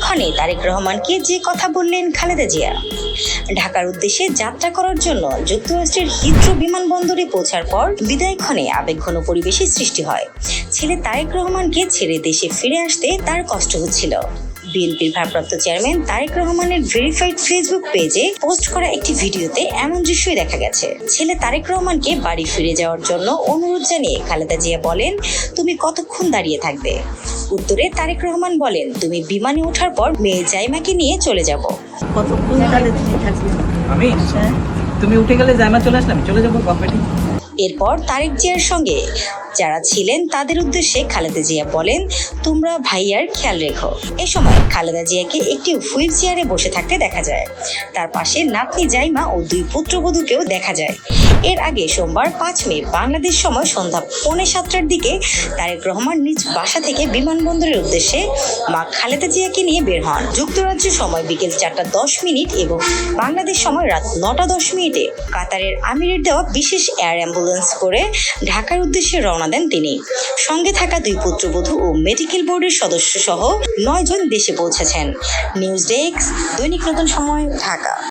বিদায়ক্ষণে তারেক রহমানকে যে কথা বললেন খালেদা জিয়া। ঢাকার উদ্দেশ্যে যাত্রা করার জন্য যুক্তরাষ্ট্রের হিথ্রো বিমানবন্দরে পৌঁছার পর বিদায়ক্ষণে আবেগঘন পরিবেশের সৃষ্টি হয়। ছেলে তারেক রহমানকে ছেড়ে দেশে ফিরে আসতে তার কষ্ট হচ্ছিল। বিএনপির ভারপ্রাপ্ত চেয়ারম্যান তারেক রহমানের ভেরিফাইড ফেসবুক পেজে পোস্ট করা একটি ভিডিওতে এমন দৃশ্যই দেখা গেছে। ছেলে তারেক রহমানকে বাড়ি ফিরে যাওয়ার জন্য অনুরোধ জানিয়ে খালেদা জিয়া বলেন, তুমি কতক্ষণ দাঁড়িয়ে থাকবে? উত্তরে তারেক রহমান বলেন তুমি বিমানে ওঠার পর মেয়ে জাইমাকে নিয়ে চলে যাব। কতক্ষণ তুমি আমি? হ্যাঁ। তুমি উঠে গেলে জায়মা চলে আসলাম চলে যাব এরপর তারেক জিয়ার সঙ্গে যারা ছিলেন তাদের উদ্দেশ্যে খালেদা জিয়া বলেন তোমরা ভাইয়ার খেয়াল রেখো। এ সময় খালেদা জিয়াকে একটি হুইল চেয়ারে বসে থাকতে দেখা যায়। তার পাশে নাতনি জাইমা ও দুই পুত্রবধূকেও দেখা যায়। এর আগে সোমবার পাঁচ মে, বাংলাদেশ সময় সন্ধ্যা পৌনে সাতটার দিকে তারেক রহমান নিজ বাসা থেকে বিমানবন্দরের উদ্দেশ্যে মা খালেদা জিয়াকে নিয়ে বের হন। যুক্তরাজ্য সময় বিকেল চারটা দশ মিনিট এবং বাংলাদেশ সময় রাত নটা দশ মিনিটে কাতারের আমিরের দেওয়া বিশেষ এয়ার অ্যাম্বুলেন্স করে ঢাকার উদ্দেশ্যে রওনা দেন তিনি। সঙ্গে থাকা দুই পুত্রবধূ ও মেডিকেল বোর্ডের সদস্য সহ নয় জন দেশে পৌঁছেছেন। নিউজ ডেস্ক দৈনিক নতুন সময়, ঢাকা।